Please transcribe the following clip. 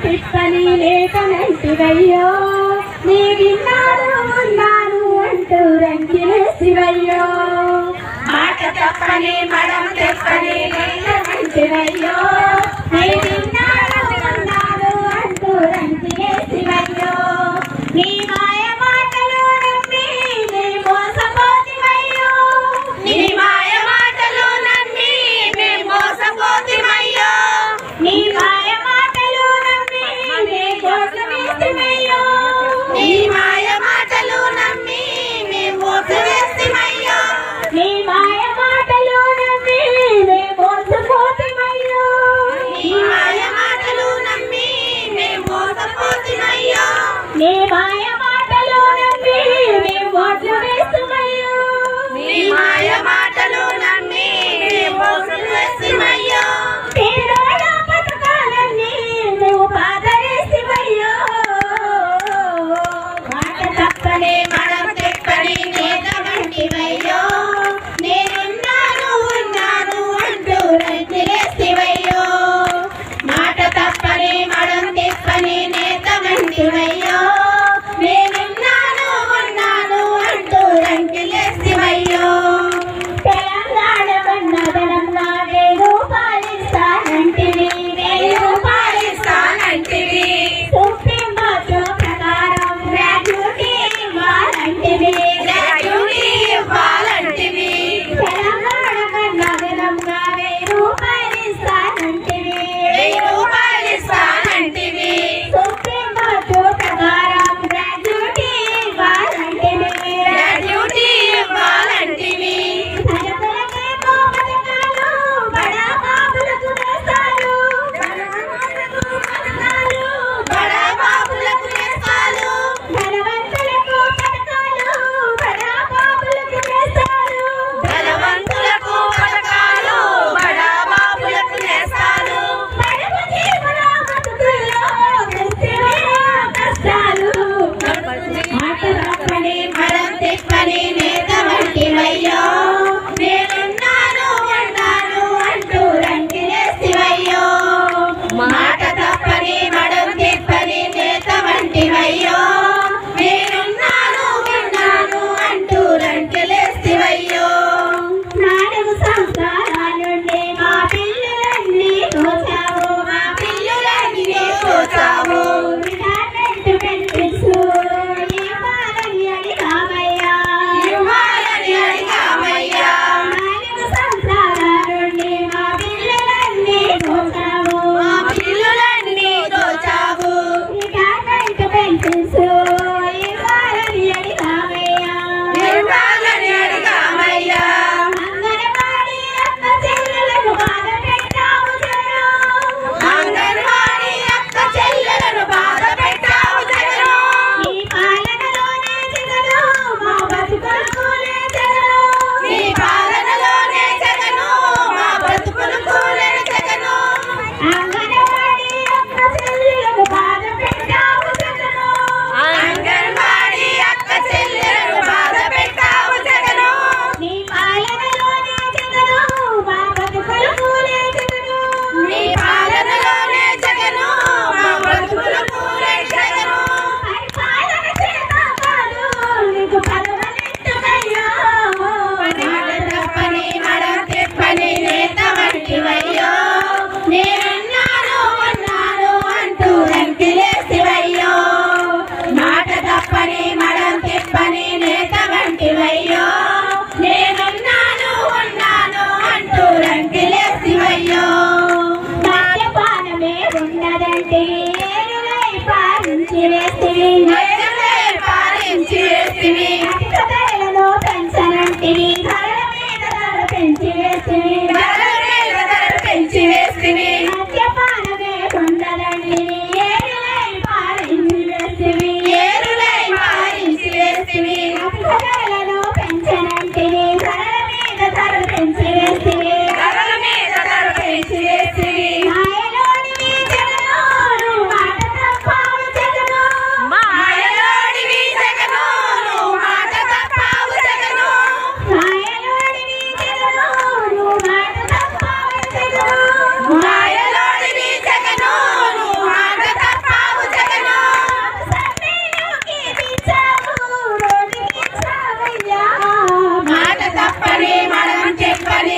కనిపిస్తని లేకనంటివయ్యో నీ విన్నాను ఉన్నాను అంటూ రంగిలేసివయ్యో మాట చెప్పని మనం చెప్పని లేకనంటివయ్యో Gracias, campanero.